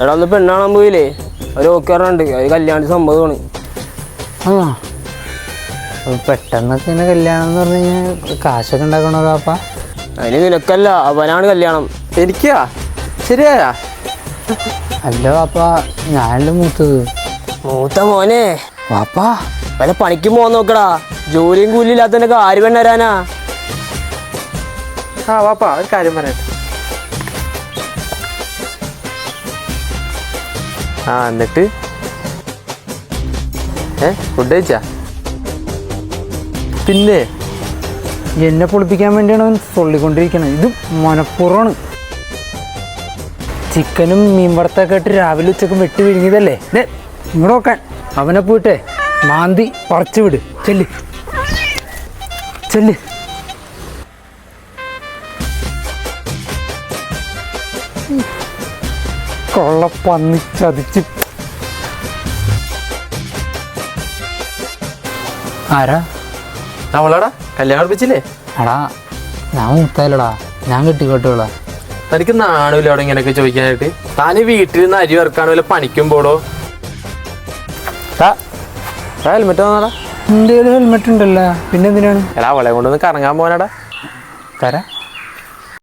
എടാ ഒന്ന് പെണ്ണാണാൻ പോയില്ലേ? ഒരു ഓക്കെ പറഞ്ഞിട്ടുണ്ട്. അത് കല്യാണ സംഭവമാണ് ആ. പെട്ടെന്നൊക്കെ ഇങ്ങനെ കല്യാണം എന്ന് പറഞ്ഞു കഴിഞ്ഞാൽ കാശൊക്കെ ഉണ്ടാക്കണോ കാപ്പ? അതിന് നിനക്കല്ല അവനാണ് കല്യാണം. എനിക്കാ? ശരിയാ അല്ല പാപ്പ ഞാനല്ല മൂത്തത്. മൂത്ത മോനെ. പാപ്പാ വല്ല പണിക്ക് പോകാൻ നോക്കടാ. ജോലിയും കൂലി ഇല്ലാത്തതിനൊക്കെ ആര് പെണ്ണരാനാ? ആ വാപ്പ ഒരു കാര്യം പറയട്ടെ. ആ എന്നിട്ട്? ഏ ഫുഡ് കഴിച്ചാ? പിന്നെ എന്നെ പൊളിപ്പിക്കാൻ വേണ്ടിയാണ് അവൻ തൊള്ളിക്കൊണ്ടിരിക്കണം ഇത് മനപ്പുറമാണ് ചിക്കനും മീൻ വറുത്തൊക്കെ ഇട്ട് രാവിലെ ഉച്ചക്കും വെട്ടി വിഴുങ്ങിയതല്ലേ? ഇങ്ങോട്ട് നോക്കാൻ. അവനെ പോയിട്ടെ മാന്തി പറിച്ചു വിട്. ചെല്ല്. ചെല്ല്. കൊള്ളപ്പന്നി ചതിച്ച്. ആരാ? അവളാടാ കല്യാണം ഉറപ്പിച്ചില്ലേ? അടാ ഞാൻ മുത്തായില്ലടാ ഞാൻ കെട്ടിക്കോട്ടുകളാ. തനിക്ക് നാണൂല അവിടെ ഇങ്ങനെയൊക്കെ ചോദിക്കാനായിട്ട്. താൻ വീട്ടിൽ നിന്ന് അരി വറുക്കാണ് വല്ല പണിക്കും പോടോ? ഹെൽമെറ്റ് വന്നാടാ എന്റെ ഹെൽമെറ്റ് ഉണ്ടല്ലോ? പിന്നെ എന്തിനാണ്? എടാ അവളെ കൊണ്ടൊന്ന് കറങ്ങാൻ പോകാനാടാ തരാ.